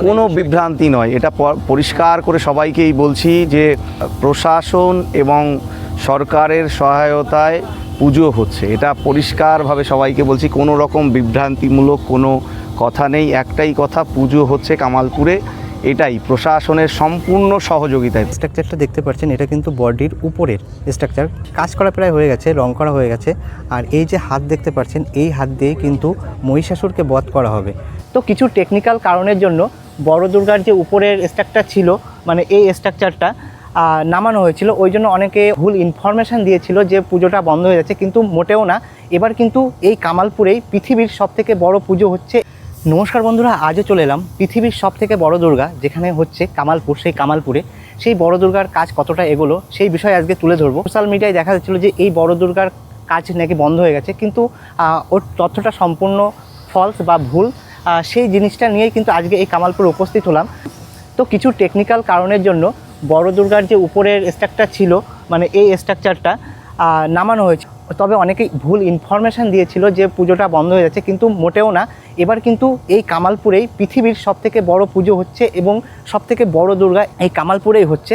কোনো বিভ্রান্তি নয়। এটা পরিষ্কার করে সবাইকেই বলছি যে প্রশাসন এবং সরকারের সহায়তায় পুজো হচ্ছে। এটা পরিষ্কারভাবে সবাইকে বলছি কোনো রকম বিভ্রান্তিমূলক কোনো কথা নেই। একটাই কথা পুজো হচ্ছে কামালপুরে। এটাই প্রশাসনের সম্পূর্ণ সহযোগিতায়। স্ট্রাকচারটা দেখতে পাচ্ছেন এটা কিন্তু বডির উপরের স্ট্রাকচার কাজ করা প্রায় হয়ে গেছে রং করা হয়ে গেছে। আর এই যে হাত দেখতে পাচ্ছেন এই হাত দিয়ে কিন্তু মহিষাসুরকে বধ করা হবে। তো কিছু টেকনিক্যাল কারণের জন্য বড় দুর্গার যে উপরের স্ট্রাকচার ছিল মানে এই স্ট্রাকচারটা নামানো হয়েছিল। ওই জন্য অনেকে ভুল ইনফরমেশান দিয়েছিল যে পুজোটা বন্ধ হয়ে যাচ্ছে, কিন্তু মোটেও না। এবার কিন্তু এই কামালপুরেই পৃথিবীর সবথেকে বড় পুজো হচ্ছে। নমস্কার বন্ধুরা, আজও চলে এলাম পৃথিবীর সব থেকে বড় দুর্গা, যেখানে হচ্ছে কামালপুর, সেই কামালপুরে। সেই বড় দুর্গার কাজ কতটা এগোলো, সেই বিষয়ে আজকে তুলে ধরবো। সোশ্যাল মিডিয়ায় দেখা যাচ্ছিল যে এই বড় দুর্গার কাজ নাকি বন্ধ হয়ে গেছে, কিন্তু ওর তথ্যটা সম্পূর্ণ ফলস বা ভুল। সেই জিনিসটা নিয়েই কিন্তু আজকে এই কামালপুরে উপস্থিত হলাম। তো কিছু টেকনিক্যাল কারণের জন্য বড় দুর্গার যে উপরের স্ট্রাকচার ছিল মানে এই স্ট্রাকচারটা নামানো হয়েছে। তবে অনেকেই ভুল ইনফরমেশান দিয়েছিল যে পুজোটা বন্ধ হয়ে যাচ্ছে, কিন্তু মোটেও না। এবার কিন্তু এই কামালপুরেই পৃথিবীর সবথেকে বড় পুজো হচ্ছে এবং সবথেকে বড় দুর্গা এই কামালপুরেই হচ্ছে।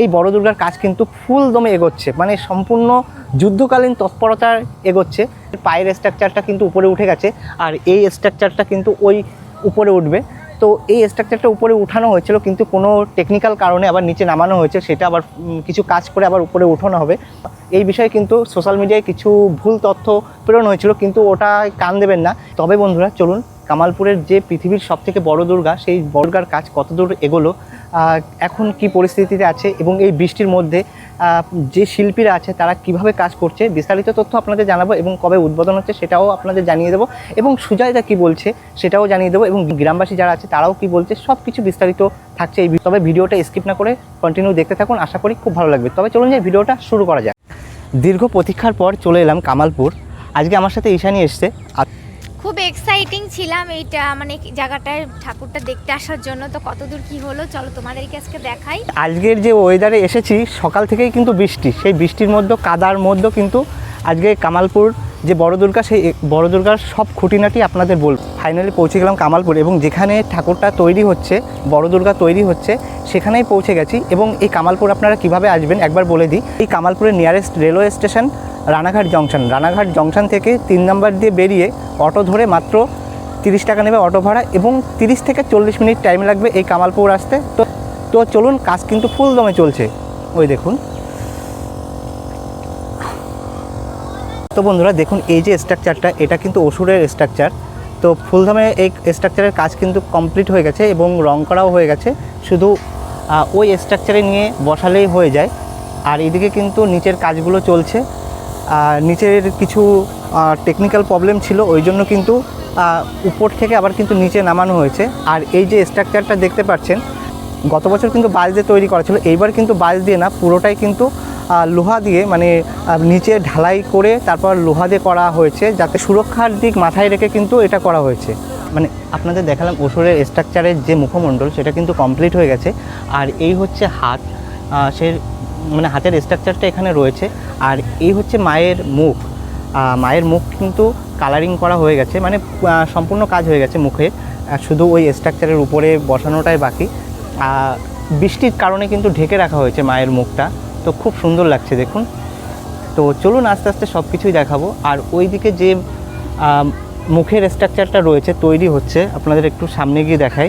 এই বড় দুর্গার কাজ কিন্তু ফুল দমে এগোচ্ছে। মানে সম্পূর্ণ যুদ্ধকালীন তৎপরতার এগোচ্ছে। পায়ের স্ট্রাকচারটা কিন্তু উপরে উঠে গেছে আর এই স্ট্রাকচারটা কিন্তু ওই উপরে উঠবে। তো এই স্ট্রাকচারটা উপরে উঠানো হয়েছিল কিন্তু কোনো টেকনিক্যাল কারণে আবার নিচে নামানো হয়েছে, সেটা আবার কিছু কাজ করে আবার উপরে উঠানো হবে। এই বিষয়ে কিন্তু সোশ্যাল মিডিয়ায় কিছু ভুল তথ্য প্রেরণ হয়েছিল কিন্তু ওটা কান দেবেন না। তবে বন্ধুরা, চলুন, কামালপুরের যে পৃথিবীর সবথেকে বড় দুর্গা, সেই দুর্গার কাজ কতদূর এগোলো এখন কি পরিস্থিতিতে আছে এবং এই বৃষ্টির মধ্যে যে শিল্পীরা আছে তারা কীভাবে কাজ করছে, বিস্তারিত তথ্য আপনাদের জানাব এবং কবে উদ্বোধন হচ্ছে সেটাও আপনাদের জানিয়ে দেবো। এবং সুজয়দা কি বলছে সেটাও জানিয়ে দেবো এবং গ্রামবাসী যারা আছে তারাও কি বলছে সব কিছু বিস্তারিত থাকছে এই তবে ভিডিওটা স্কিপ না করে কন্টিনিউ দেখতে থাকুন, আশা করি খুব ভালো লাগবে। তবে চলুন যে ভিডিওটা শুরু করা যাক। দীর্ঘ প্রতীক্ষার পর চলে এলাম কামালপুর। আজকে আমার সাথে ঈশানি এসছে। এক্সাইটিং ছিলাম এইটা মানে জায়গাটায় ঠাকুরটা দেখতে আসার জন্য। তো কতদূর কি হলো, চলো তোমাদেরকে আজকে দেখাই। আজকের যে ওয়েদারে এসেছি, সকাল থেকেই কিন্তু বৃষ্টি। সেই বৃষ্টির মধ্যে কাদার মধ্যে কিন্তু আজকে কামালপুর যে বড় দুর্গা সেই বড় দুর্গার সব খুঁটিনাটি আপনাদের বল ফাইনালি পৌঁছে গেলাম কামালপুর। এবং যেখানে ঠাকুরটা তৈরি হচ্ছে বড় দুর্গা তৈরি হচ্ছে, সেখানেই পৌঁছে গেছি। এবং এই কামালপুর আপনারা কীভাবে আসবেন একবার বলে দিই। এই কামালপুরের nearest railway station Ranaghat junction. Ranaghat junction থেকে তিন নম্বর দিয়ে বেরিয়ে অটো ধরে মাত্র তিরিশ টাকা নেবে অটো ভাড়া এবং তিরিশ থেকে চল্লিশ মিনিট টাইম লাগবে এই কামালপুর আসতে। তো তো চলুন, কাজ কিন্তু ফুল দমে চলছে। ওই দেখুন। তো বন্ধুরা, দেখুন, এই যে স্ট্রাকচারটা এটা কিন্তু অসুরের স্ট্রাকচার তো ফুলদমে এই স্ট্রাকচারের কাজ কিন্তু কমপ্লিট হয়ে গেছে এবং রং করাও হয়ে গেছে। শুধু ওই স্ট্রাকচারে নিয়ে বসালেই হয়ে যায়। আর এদিকে কিন্তু নিচের কাজগুলো চলছে। নিচের কিছু টেকনিক্যাল প্রবলেম ছিল, ওই জন্য কিন্তু উপর থেকে আবার কিন্তু নিচে নামানো হয়েছে। আর এই যে স্ট্রাকচারটা দেখতে পাচ্ছেন, গত বছর কিন্তু বাঁশ দিয়ে তৈরি করা ছিল, এইবার কিন্তু বাঁশ দিয়ে না, পুরোটাই কিন্তু লোহা দিয়ে মানে নিচে ঢালাই করে তারপর লোহা দিয়ে করা হয়েছে, যাতে সুরক্ষার দিক মাথায় রেখে কিন্তু এটা করা হয়েছে। মানে আপনাদের দেখালাম ওষুধের স্ট্রাকচারের যে মুখমণ্ডল, সেটা কিন্তু কমপ্লিট হয়ে গেছে। আর এই হচ্ছে হাত সে মানে হাতের স্ট্রাকচারটা এখানে রয়েছে। আর এই হচ্ছে মায়ের মুখ। মায়ের মুখ কিন্তু কালারিং করা হয়ে গেছে মানে সম্পূর্ণ কাজ হয়ে গেছে মুখে। শুধু ওই স্ট্রাকচারের উপরে বসানোটাই বাকি। বৃষ্টির কারণে কিন্তু ঢেকে রাখা হয়েছে মায়ের মুখটা। তো খুব সুন্দর লাগছে, দেখুন। তো চলুন আস্তে আস্তে সব কিছুই দেখাবো। আর ওইদিকে যে মুখের স্ট্রাকচারটা রয়েছে, তৈরি হচ্ছে, আপনাদের একটু সামনে গিয়ে দেখাই।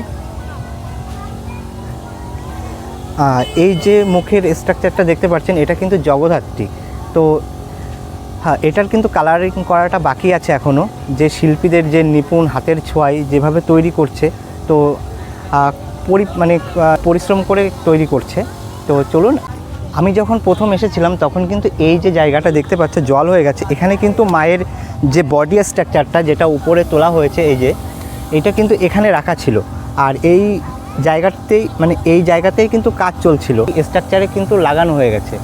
এই যে মুখের স্ট্রাকচারটা দেখতে পাচ্ছেন, এটা কিন্তু জগদ্ধাত্রী। তো হ্যাঁ এটার কিন্তু কালারিং করাটা বাকি আছে এখনও যে শিল্পীদের যে নিপুণ হাতের ছোঁয়ায় যেভাবে তৈরি করছে, তো পরি মানে পরিশ্রম করে তৈরি করছে। তো চলুন, আমি যখন প্রথম এসেছিলাম, তখন কিন্তু এই যে জায়গাটা দেখতে পাচ্ছে, জল হয়ে গেছে। এখানে কিন্তু মায়ের যে বডি স্ট্রাকচারটা যেটা উপরে তোলা হয়েছে, এই যে, এটা কিন্তু এখানে রাখা ছিল। আর এই জায়গাতেই মানে এই জায়গাতেই কিন্তু কাজ চলছিল। স্ট্রাকচারে কিন্তু লাগানো হয়ে গেছে।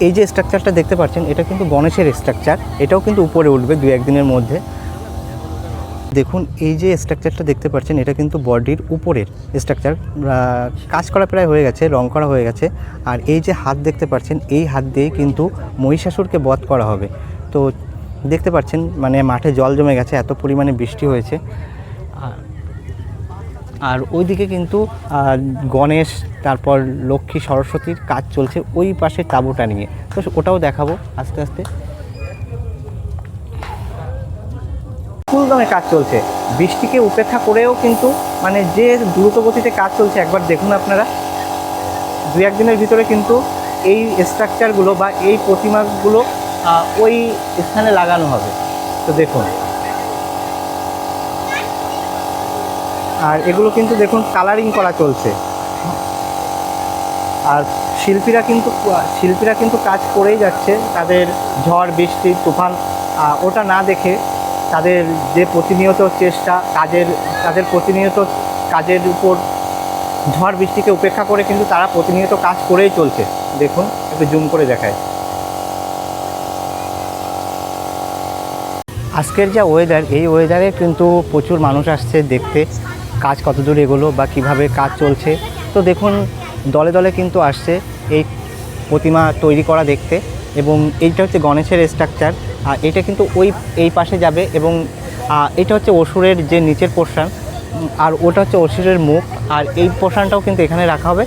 এই যে স্ট্রাকচারটা দেখতে পাচ্ছেন, এটা কিন্তু গণেশের স্ট্রাকচার। এটাও কিন্তু উপরে উঠবে দু একদিনের মধ্যে। দেখুন, এই যে স্ট্রাকচারটা দেখতে পাচ্ছেন, এটা কিন্তু বডির উপরের স্ট্রাকচার। কাজ করা প্রায় হয়ে গেছে, রং করা হয়ে গেছে। আর এই যে হাত দেখতে পাচ্ছেন, এই হাত দিয়েই কিন্তু মহিষাসুরকে বধ করা হবে। তো দেখতে পাচ্ছেন মানে মাঠে জল জমে গেছে, এত পরিমাণে বৃষ্টি হয়েছে। আর- আর ওইদিকে কিন্তু গণেশ, তারপর লক্ষ্মী, সরস্বতীর কাজ চলছে ওই পাশে তাঁবুটা নিয়ে। তো ওটাও দেখাবো আস্তে আস্তে। ফুলদমে কাজ চলছে। বৃষ্টিকে উপেক্ষা করেও কিন্তু মানে যে দ্রুত গতিতে কাজ চলছে, একবার দেখুন আপনারা। দু একদিনের ভিতরে কিন্তু এই স্ট্রাকচারগুলো বা এই প্রতিমাগুলো ওই স্থানে লাগানো হবে। তো দেখুন। আর এগুলো কিন্তু দেখুন কালারিং করা চলছে। আর শিল্পীরা কিন্তু শিল্পীরা কিন্তু কাজ করেই যাচ্ছে। তাদের ঝড়, বৃষ্টি, তুফান ওটা না দেখে তাদের যে প্রতিনিয়ত চেষ্টা কাজের তাদের প্রতিনিয়ত কাজের উপর ঝড়, বৃষ্টিকে উপেক্ষা করে কিন্তু তারা প্রতিনিয়ত কাজ করেই চলছে। দেখুন, একটু জুম করে দেখায়। আজকের যা ওয়েদার এই ওয়েদারে কিন্তু প্রচুর মানুষ আসছে দেখতে। কাজ কত দূর এগোলো বা কীভাবে কাজ চলছে। তো দেখুন, দলে দলে কিন্তু আসছে এই প্রতিমা তৈরি করা দেখতে এবং এইটা হচ্ছে গণেশের স্ট্রাকচার আর এটা কিন্তু ওই, এই পাশে যাবে এবং এটা হচ্ছে অসুরের যে নিচের পোর্শন আর ওটা হচ্ছে অসুরের মুখ, আর এই পোর্শনটাও কিন্তু এখানে রাখা হবে।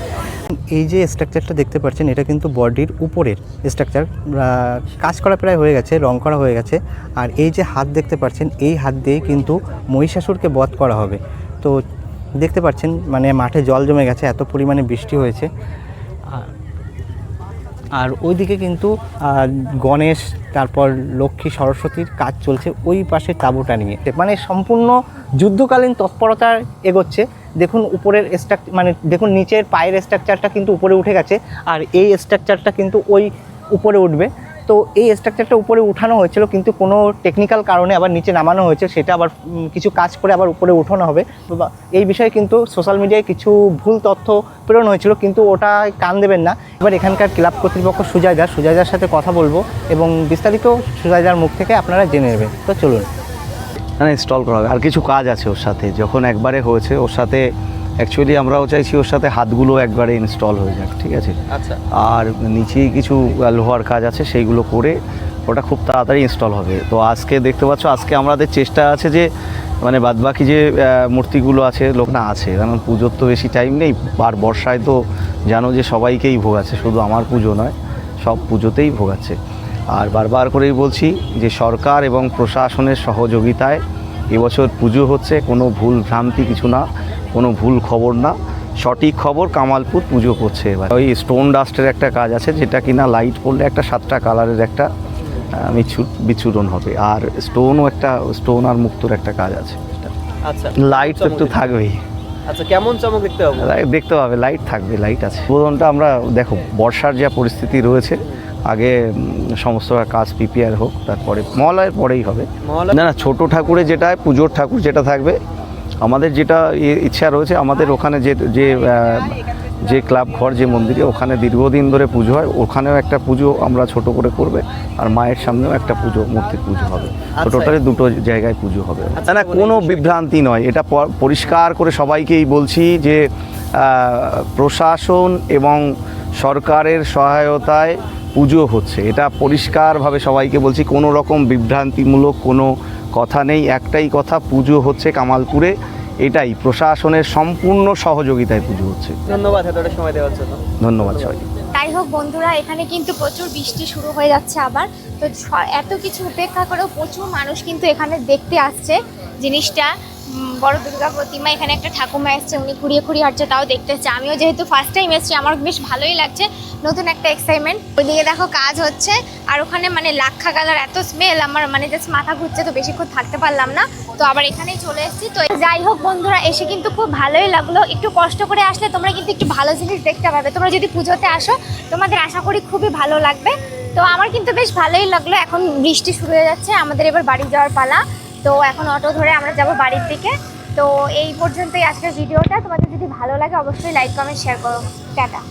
এই যে স্ট্রাকচারটা দেখতে পাচ্ছেন, এটা কিন্তু বডির উপরের স্ট্রাকচার কাজ করা প্রায় হয়ে গেছে, রং করা হয়ে গেছে, আর এই যে হাত দেখতে পাচ্ছেন, এই হাত দিয়ে কিন্তু মহিষাসুরকে বধ করা হবে। তো দেখতে পাচ্ছেন মানে মাঠে জল জমে গেছে, এত পরিমাণে বৃষ্টি হয়েছে। আর- ওইদিকে কিন্তু গণেশ, তারপর লক্ষ্মী সরস্বতীর কাজ চলছে ওই পাশে তাঁবুটা নিয়ে। মানে সম্পূর্ণ যুদ্ধকালীন তৎপরতা এগোচ্ছে। দেখুন উপরের স্ট্রাক মানে দেখুন নিচের পায়ের স্ট্রাকচারটা কিন্তু উপরে উঠে গেছে, আর এই স্ট্রাকচারটা কিন্তু ওই উপরে উঠবে। তো এই স্ট্রাকচারটা উপরে উঠানো হয়েছিল, কিন্তু কোনো টেকনিক্যাল কারণে আবার নিচে নামানো হয়েছে, সেটা আবার কিছু কাজ করে আবার উপরে উঠানো হবে। এই বিষয়ে কিন্তু সোশ্যাল মিডিয়ায় কিছু ভুল তথ্য প্রেরণ হয়েছিল, কিন্তু ওটা কান দেবেন না। এবার এখানকার ক্লাব কর্তৃপক্ষ সুজয়দা, সুজয়দার সাথে কথা বলব এবং বিস্তারিত সুজয়দার মুখ থেকে আপনারা জেনে নেবেন। তো চলুন। না ইনস্টল করা হবে। আর কিছু কাজ আছে ওর সাথে। যখন একবারে হয়েছে, ওর সাথে অ্যাকচুয়ালি আমরাও চাইছি ওর সাথে হাতগুলো একবারে ইনস্টল হয়ে যাক ঠিক আছে? আচ্ছা। আর নিচেই কিছু লোহার কাজ আছে সেইগুলো করে ওটা খুব তাড়াতাড়ি ইনস্টল হবে। তো আজকে দেখতে পাচ্ছ আজকে আমাদের চেষ্টা আছে যে মানে বাদবাকি যে মূর্তিগুলো আছে লোক না আছে। কারণ পুজোর তো বেশি টাইম নেই আর বর্ষায় তো জানো যে সবাইকেই ভোগাচ্ছে শুধু আমার পুজো নয় সব পুজোতেই ভোগাচ্ছে আর বারবার করেই বলছি যে সরকার এবং প্রশাসনের সহযোগিতায় এবছর পুজো হচ্ছে কোনো ভুল ভ্রান্তি কিছু না। কোনো ভুল খবর না। সঠিক খবর কামালপুর পুজো করছে এবার। ওই স্টোন ডাস্টের একটা কাজ আছে যেটা কিনা লাইট পড়লে একটা সাতটা কালারের একটা আহ, মিছু বিচ্ছুরণ হবে। আর স্টোনও একটা স্টোন আর মুক্তর একটা কাজ আছে। আচ্ছা। লাইট তো একটু থাকবেই। আচ্ছা কেমন চমক দেখতে পাবো লাইট দেখতে পাবে লাইট থাকবে লাইট আছে। উদ্বোধনটা আমরা দেখো বর্ষার যা পরিস্থিতি রয়েছে আগে সমস্ত কাজ প্রিপেয়ার হোক তারপরে মহালয়ের পরেই হবে। না না ছোট ঠাকুরে যেটা পুজোর ঠাকুর যেটা থাকবে আমাদের যেটা ইচ্ছা রয়েছে আমাদের ওখানে যে যে যে ক্লাব ঘর যে মন্দিরে ওখানে দীর্ঘদিন ধরে পুজো হয়। ওখানেও একটা পুজো আমরা ছোট করে করবে আর মায়ের সামনেও একটা পুজো মূর্তির পুজো হবে। আচ্ছা। টোটালি দুটো জায়গায় পুজো হবে। আচ্ছা, না কোনো বিভ্রান্তি নয়। এটা পরিষ্কার করে সবাইকেই বলছি যে প্রশাসন এবং সরকারের সহায়তায় পুজো হচ্ছে। এটা পরিষ্কারভাবে সবাইকে বলছি কোনো রকম বিভ্রান্তিমূলক কোনো কথা নেই একটাই কথা পুজো হচ্ছে কামালপুরে এটাই। প্রশাসনের সম্পূর্ণ সহযোগিতায় পুজো হচ্ছে। ধন্যবাদ এতটা সময় দেওয়ার জন্য। ধন্যবাদ সবাই তাই হোক বন্ধুরা এখানে কিন্তু প্রচুর বৃষ্টি শুরু হয়ে যাচ্ছে আবার। তো স- এত কিছু উপেক্ষা করেও প্রচুর মানুষ কিন্তু এখানে দেখতে আসছে জিনিসটা। বড় দুর্গা প্রতিমা, এখানে একটা ঠাকুমা এসছে, উনি ঘুরিয়ে ঘুরিয়ে হাঁটছে তাও দেখতে এসছে। আমিও যেহেতু ফার্স্ট টাইম এসেছি, আমার বেশ ভালোই লাগছে, নতুন একটা এক্সাইটমেন্ট ওইদিকে দেখো কাজ হচ্ছে, আর ওখানে মানে লাক্ষা কালার এত স্মেল আমার মানে জাস্ট মাথা ঘুরছে, তো বেশিক্ষণ থাকতে পারলাম না। তো আবার এখানেই চলে এসেছি। তো যাই হোক বন্ধুরা, এসে কিন্তু খুব ভালোই লাগল। একটু কষ্ট করে আসলে তোমরা কিন্তু একটু ভালো জিনিস দেখতে পাবে। তোমরা যদি পুজোতে আসো, তোমাদের আশা করি খুবই ভালো লাগবে। তো আমার কিন্তু বেশ ভালোই লাগল, এখন বৃষ্টি শুরু হয়ে যাচ্ছে, আমাদের এবার বাড়ি যাওয়ার পালা। তো এখন অটো ধরে আমরা যাব বাড়ির দিকে। তো এই পর্যন্তই আজকের ভিডিওটা। তোমাদের যদি ভালো লাগে, অবশ্যই লাইক কমেন্ট শেয়ার করো। টাটা।